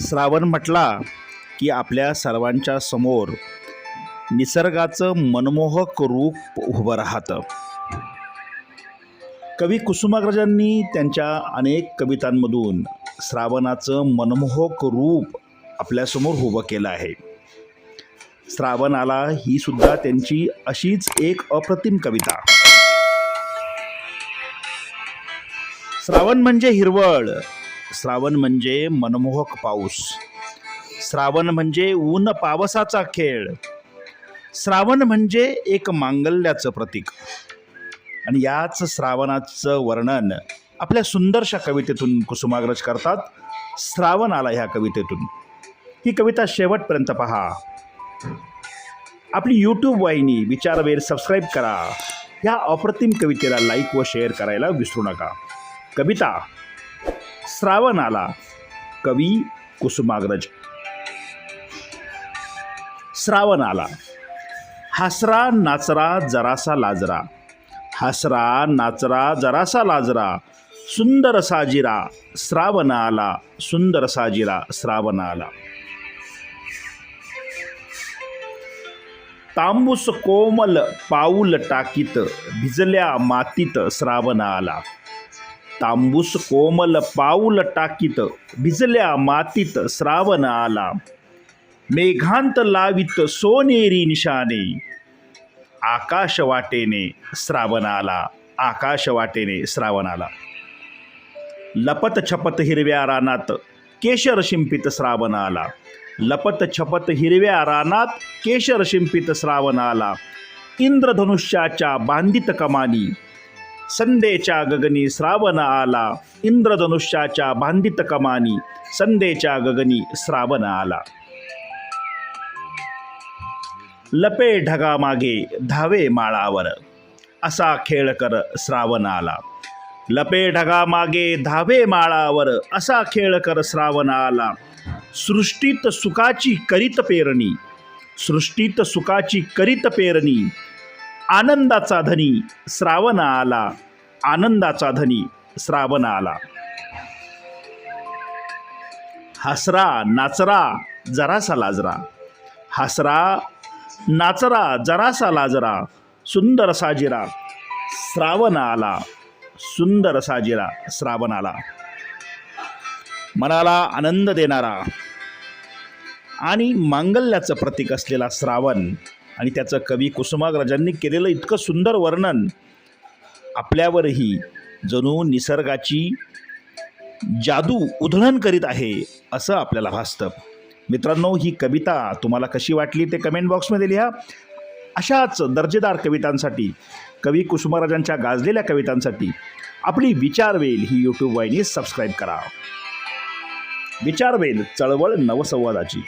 श्रावण म्हटला की आपल्या सर्वांच्या समोर निसर्गाचं मनमोहक रूप उभं राहतं. कवी कुसुमाग्रजांनी त्यांच्या अनेक कवितांमधून श्रावणाचं मनमोहक रूप आपल्यासमोर उभं केलं आहे. श्रावण आला ही सुद्धा त्यांची अशीच एक अप्रतिम कविता. श्रावण म्हणजे हिरवळ. श्रावण म्हणजे मनमोहक पाऊस. श्रावण म्हणजे ऊन पावसाचा खेळ. श्रावण म्हणजे एक मांगल्याचं प्रतीक. आणि याच श्रावणाचं वर्णन आपल्या सुंदरशा कवितेतून कुसुमाग्रज करतात. श्रावण आला ह्या कवितेतून. ही कविता शेवटपर्यंत पहा. आपली यूट्यूब वाहिनी विचारवेर सबस्क्राईब करा. ह्या अप्रतिम कवितेला लाईक व शेअर करायला विसरू नका. कविता श्रावण आला कवी कुसुमाग्रज. श्रावण आला हसरा नाचरा जरासा लाजरा. हसरा नाचरा जरासा लाजरा. सुंदर साजिरा. श्रावण आला सुंदर साजिरा श्रावण आला तांबूस कोमल पाऊल टाकीत भिजल्या मातीत श्रावण आला तांबूस कोमल पाऊल टाकीत भिजल्या मातीत श्रावण आला. मेघांत लावित सोनेरी निशाने. आकाश वाटेने श्रावण आला. आकाश वाटेने श्रावण आला. लपत छपत हिरव्या रानात केशर शिंपित श्रावण आला. लपत छपत हिरव्या रानात केशर शिंपित श्रावण आला. इंद्रधनुष्याच्या बांधित कमानी संदेच्या गगनी श्रावण आला. इंद्रधनुष्याच्या बांधित कमानी संदेच्या गगनी श्रावण आला. लपे ढगामागे धावे माळावर. असा खेळ कर श्रावण आला. लपे ढगामागे धावे माळावर असा खेळ कर श्रावण आला. सृष्टीत सुखाची करीत पेरणी. सृष्टीत सुखाची करीत पेरणी. आनंदाचा धनी श्रावण आला. आनंदाचा धनी श्रावण आला. हसरा नाचरा जरासा लाजरा. हसरा नाचरा जरासा लाजरा. सुंदर साजिरा श्रावण आला. सुंदर साजिरा श्रावण आला. मनाला आनंद देणारा आणि मांगल्याचं प्रतीक असलेला श्रावण आणि त्याचं कवी कुसुमाग्रजांनी केलेलं इतकं सुंदर वर्णन आपल्यावरही जणू निसर्गाची जादू उधळण करीत आहे असं आपल्याला भासतं. मित्रांनो ही कविता तुम्हाला कशी वाटली ते कमेंट बॉक्समध्ये लिहा. अशाच दर्जेदार कवितांसाठी कवी कुसुमाराजांच्या गाजलेल्या कवितांसाठी आपली विचारवेल ही यूट्यूब वाहिनी सबस्क्राईब करा. विचारवेल चळवळ नवसंवादाची.